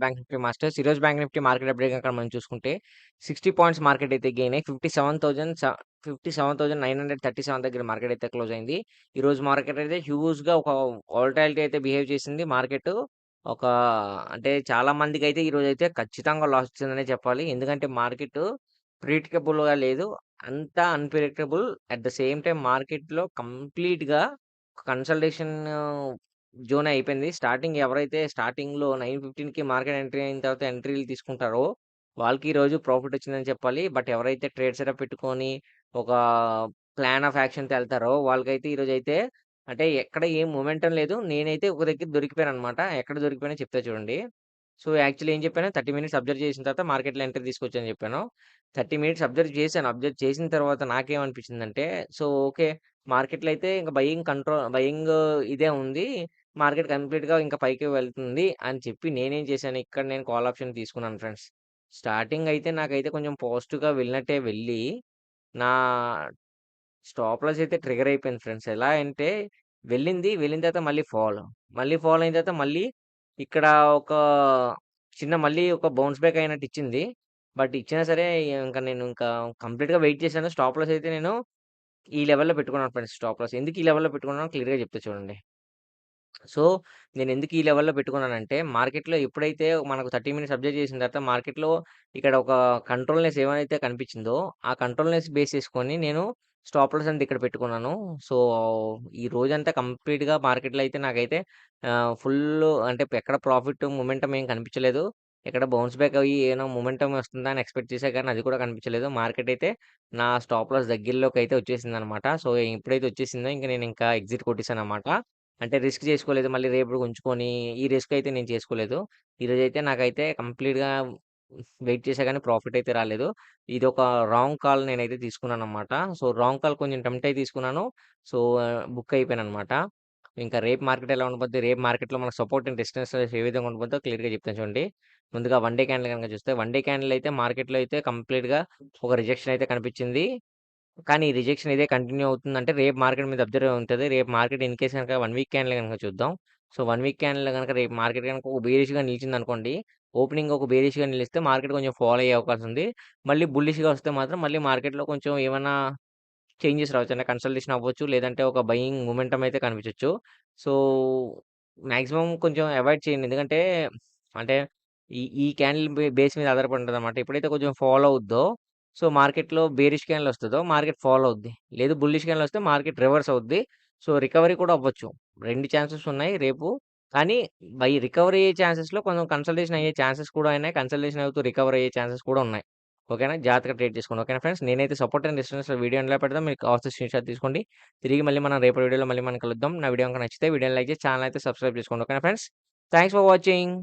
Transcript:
Bank Nifty masters. ఈరోజు bank Nifty market update కనుక మనం చూసుకుంటే 60 పాయింట్స్ మార్కెట్ అయితే గెయిన్ అయ్యి 57,000 స 57,937 దగ్గర మార్కెట్ అయితే క్లోజ్ అయింది. ఈ రోజు మార్కెట్ అయితే హ్యూజ్‌గా ఒక వోలటాలిటీ అయితే బిహేవ్ చేసింది. మార్కెట్ ఒక అంటే చాలా మందికి అయితే ఈ రోజు అయితే ఖచ్చితంగా లాస్ వచ్చిందనే చెప్పాలి. ఎందుకంటే మార్కెట్ ప్రిడిక్టబుల్‌గా లేదు. అంతా unpredictable. At the same time మార్కెట్‌లో కంప్లీట్‌గా కన్సల్టేషన్ జోన్ అయిపోయింది. స్టార్టింగ్ ఎవరైతే స్టార్టింగ్‌లో 9:15కి మార్కెట్ ఎంట్రీ అయిన తర్వాత ఎంట్రీలు తీసుకుంటారో వాళ్ళకి ఈరోజు ప్రాఫిట్ వచ్చిందని చెప్పాలి. బట్ ఎవరైతే ట్రేడ్ సెటప్ పెట్టుకొని ఒక ప్లాన్ ఆఫ్ యాక్షన్‌తో ఎళ్తారో వాళ్ళకైతే ఈరోజైతే అంటే ఎక్కడ ఏం మొమెంటం లేదు. నేనైతే ఒక దగ్గర దొరికిపోయాననమాట. ఎక్కడ దొరికిపోయానో చెప్తా చూడండి. సో, యాక్చువల్లీ ఏం చెప్పాను 30 మినిట్స్ అబ్జర్వ్ చేసిన తర్వాత మార్కెట్‌లో ఎంట్రీ తీసుకోవచ్చని చెప్పాను. 30 మినిట్స్ అబ్జర్వ్ చేశాను. అబ్జర్వ్ చేసిన తర్వాత నాకేమనిపించిందంటే సో, ఓకే. మార్కెట్‌లో అయితే ఇంక బయింగ్ కంట్రోల్ బయింగ్ ఇదే ఉంది. మార్కెట్ కంప్లీట్‌గా ఇంకా పైకి వెళ్తుంది అని చెప్పి నేనేం చేశాను ఇక్కడ నేను కాల్ ఆప్షన్ తీసుకున్నాను ఫ్రెండ్స్. స్టార్టింగ్ అయితే నాకైతే కొంచెం పాజిటివ్‌గా వెళ్ళినట్టే వెళ్ళి నా స్టాప్ లాస్ అయితే ట్రిగ్గర్ అయిపోయింది ఫ్రెండ్స్. ఎలా అంటే వెళ్ళింది. వెళ్ళిన తర్వాత మళ్ళీ ఫాల్. మళ్ళీ ఫాల్ అయిన తర్వాత మళ్ళీ ఇక్కడ ఒక చిన్న మళ్ళీ ఒక బౌన్స్ బ్యాక్ అయినట్టు ఇచ్చింది. బట్ ఇచ్చినా సరే ఇంక నేను ఇంకా కంప్లీట్‌గా వెయిట్ చేశాను. స్టాప్ లాస్ అయితే నేను ఈ లెవెల్‌లో పెట్టుకున్నాను ఫ్రెండ్స్ స్టాప్ లాస్. ఎందుకు ఈ లెవెల్‌లో పెట్టుకున్నానో క్లియర్‌గా చెప్తా చూడండి. సో, నేనెందుకు ఈ లెవెల్‌లో పెట్టుకున్నానంటే మార్కెట్‌లో ఎప్పుడైతే మనకు 30 మినిట్స్ అబ్జర్వ్ చేసిన తర్వాత మార్కెట్‌లో ఇక్కడ ఒక కంట్రోల్‌నెస్ ఏమైతే కనిపించిందో ఆ కంట్రోల్‌నెస్ బేస్ చేసుకొని నేను స్టాప్ లాస్ అనేది ఇక్కడ పెట్టుకున్నాను. సో, ఈ రోజంతా కంప్లీట్‌గా మార్కెట్‌లో అయితే నాకైతే ఆహ్, అంటే ఎక్కడ ప్రాఫిట్ మొమెంటం ఏం కనిపించలేదు. ఎక్కడ బౌన్స్ బ్యాక్ అయ్యి ఏమైనా మొమెంటం వస్తుందా అని ఎక్స్‌పెక్ట్ చేశా కానీ అది కూడా కనిపించలేదు. మార్కెట్ అయితే నా స్టాప్ లాస్ దగ్గరలోకి అయితే వచ్చేసిందనమాట. సో, ఎప్పుడైతే వచ్చేసిందో ఇంక నేను ఇంకా ఎగ్జిట్ కొట్టేసాననమాట. అంటే రిస్క్ చేసుకోలేదు. మళ్ళీ రేపటికి ఉంచుకొని ఈ రిస్క్ అయితే నేను చేసుకోలేదు. ఈరోజైతే నాకైతే కంప్లీట్‌గా వెయిట్ చేశా గానీ ప్రాఫిట్ అయితే రాలేదు. ఇదొక రాంగ్ కాల్ నేనైతే తీసుకున్నాననమాట. సో, రాంగ్ కాల్ కొంచెం టెంప్ట్ అయి తీసుకున్నాను. సో, బుక్ అయిపోయాననమాట. ఇంకా రేపు మార్కెట్ ఎలా ఉండబోద్ది, రేపు మార్కెట్‌లో మనకు సపోర్ట్ అండ్ రెసిస్టెన్స్ ఏ విధంగా ఉండబోద్దో క్లియర్‌గా చెప్తాను చూడండి. ముందుగా వన్ డే క్యాండిల్ గనుక చూస్తే వన్ డే క్యాండిల్ అయితే మార్కెట్‌లో అయితే కంప్లీట్‌గా ఒక రిజెక్షన్ అయితే కనిపించింది. కానీ ఈ రిజెక్షన్ ఇదే కంటిన్యూ అవుతుందంటే రేపు మార్కెట్ మీద అబ్జర్వ్ ఉంటది. రేపు మార్కెట్ ఇన్ కేస్ గనక 1 వీక్ క్యాండిల్ గనక చూద్దాం. సో, 1 వీక్ క్యాండిల్‌లో గనక రేపు మార్కెట్ గనక ఒక బేరిష్‌గా నిలిచిందనుకోండి. ఓపెనింగ్ ఒక బేరిష్‌గా నిలిస్తే మార్కెట్ కొంచెం ఫాలో అయ్యే అవకాశం ఉంది. మళ్ళీ బుల్లిష్‌గా వస్తే మాత్రం మళ్ళీ మార్కెట్‌లో కొంచెం ఏమన్నా చేంజెస్ రావచ్చు. అంటే కన్సల్టేషన్ అవ్వచ్చు. లేదంటే ఒక బయింగ్ మొమెంటం అయితే కనిపించొచ్చు. సో, మాక్సిమం కొంచెం అవాయిడ్ చేయండి. ఎందుకంటే అంటే ఈ ఈ క్యాండిల్ బే బేస్ మీద ఆధారపడి ఉంటదనమాట. ఎప్పుడైతే కొంచెం ఫాలో అవుద్దో సో, మార్కెట్‌లో బేరిష్ క్యాండిల్ వస్తుందో మార్కెట్ ఫాలో అవుద్ది. లేదు బుల్లిష్ క్యాండిల్ వస్తే మార్కెట్ రివర్స్ అవుద్ది. సో, రికవరీ కూడా అవ్వచ్చు. రెండు ఛాన్సెస్ ఉన్నాయి రేపు. కానీ బై రికవరీ అయ్యే ఛాన్సెస్‌లో కొంచెం కన్సల్టేషన్ అయ్యే ఛాన్సెస్ కూడా ఉన్నాయి. కన్సల్టేషన్ అవుతూ రికవర్ అయ్యే ఛాన్సెస్ కూడా ఉన్నాయి. ఓకేనా? జాగ్రత్తగా ట్రేడ్ చేసుకోండి. ఓకేనా ఫ్రెండ్స్? నేనైతే సపోర్ట్ అండ్ డిస్టెన్స్ వీడియో ఎలా పెడతాం మీకు కావాల్సిన స్క్రీన్‌షాట్ తీసుకోండి. తిరిగి మళ్ళీ మనం రేపటి వీడియోలో మళ్ళీ మనం కలుద్దాం. నా వీడియో గనుక నచ్చితే వీడియోని లైక్ చేసి ఛానల్ అయితే సబ్స్క్రైబ్ చేసుకోండి. ఓకేనా ఫ్రెండ్స్? Thanks for watching.